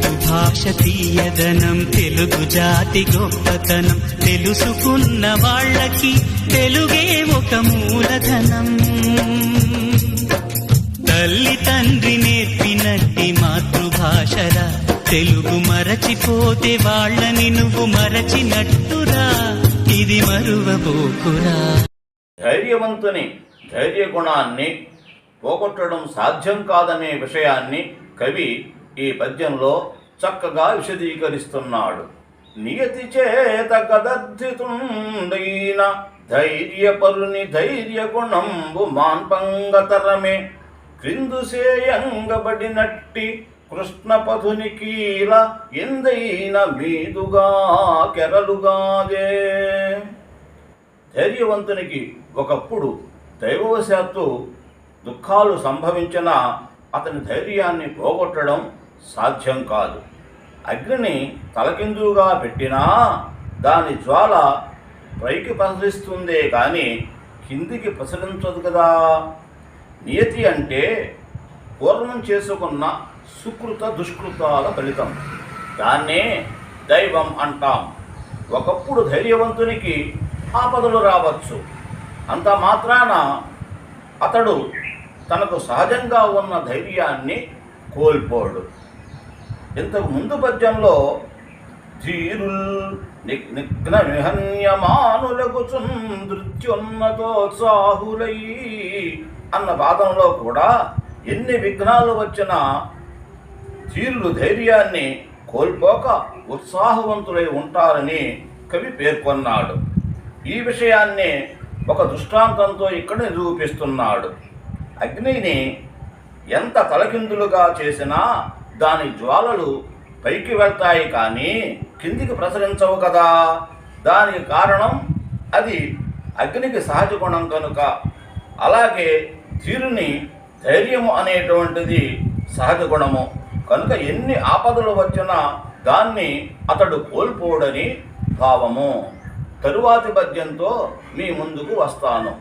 భాష తీయదనం తెలుగు జాతి గొప్పతనం తెలుసుకున్న వాళ్ళకి తెలుగే ఒక మూలధనం. తల్లి తండ్రి నేర్పినట్టి మాతృభాషరా తెలుగు మరచిపోతే వాళ్ళని నువ్వు మరచినట్టురా ఇది మరువబోకురా. ధైర్యవంతుని ధైర్య గుణాన్ని పోగొట్టడం సాధ్యం కాదనే విషయాన్ని కవి ఈ పద్యంలో చక్కగా విశదీకరిస్తున్నాడు. నియతి చేత గదర్ధితుండైన ధైర్యపరుని ధైర్య గుణంబు మాన్పంగతరమే. క్రిందు సేయంగబడినట్టి కృష్ణపథుని కీల ఎందైన మీదుగా కెరలుగాదే ధైర్యవంతునికి ఒకప్పుడు దైవవశాత్తు దుఃఖాలు సంభవించిన అతని ధైర్యాన్ని పోగొట్టడం సాధ్యం కాదు. అగ్నిని తలకిందులుగా పెట్టినా దాని జ్వాల పైకి ప్రసరిస్తుందే కానీ కిందికి ప్రసరించదు కదా. నియతి అంటే పూర్వం చేసుకున్న సుకృత దుష్కృతాల ఫలితం. దాన్నే దైవం అంటాం. ఒకప్పుడు ధైర్యవంతునికి ఆపదలు రావచ్చు. అంత మాత్రాన అతడు తనకు సహజంగా ఉన్న ధైర్యాన్ని కోల్పోడు. ఇంతకు ముందు పద్యంలో ధీరుల్ నిఘ్న విహన్యమానులకు నృత్యున్నతోత్సాహులై అన్న పాదంలో కూడా ఎన్ని విఘ్నాలు వచ్చినా ధీరులు ధైర్యాన్ని కోల్పోక ఉత్సాహవంతులై ఉంటారని కవి పేర్కొన్నాడు. ఈ విషయాన్ని ఒక దృష్టాంతంతో ఇక్కడ నిరూపిస్తున్నాడు. అగ్నిని ఎంత తలకిందులుగా చేసినా దాని జ్వాలలు పైకి వెళ్తాయి కానీ కిందికి ప్రసరించవు కదా. దానికి కారణం అది అగ్నికి సహజ గుణం కనుక. అలాగే తీరుని ధైర్యము అనేటువంటిది సహజ గుణము. కనుక ఎన్ని ఆపదలు వచ్చినా దాన్ని అతడు కోల్పోడని భావము. తరువాతి పద్యంతో మీ ముందుకు వస్తాను.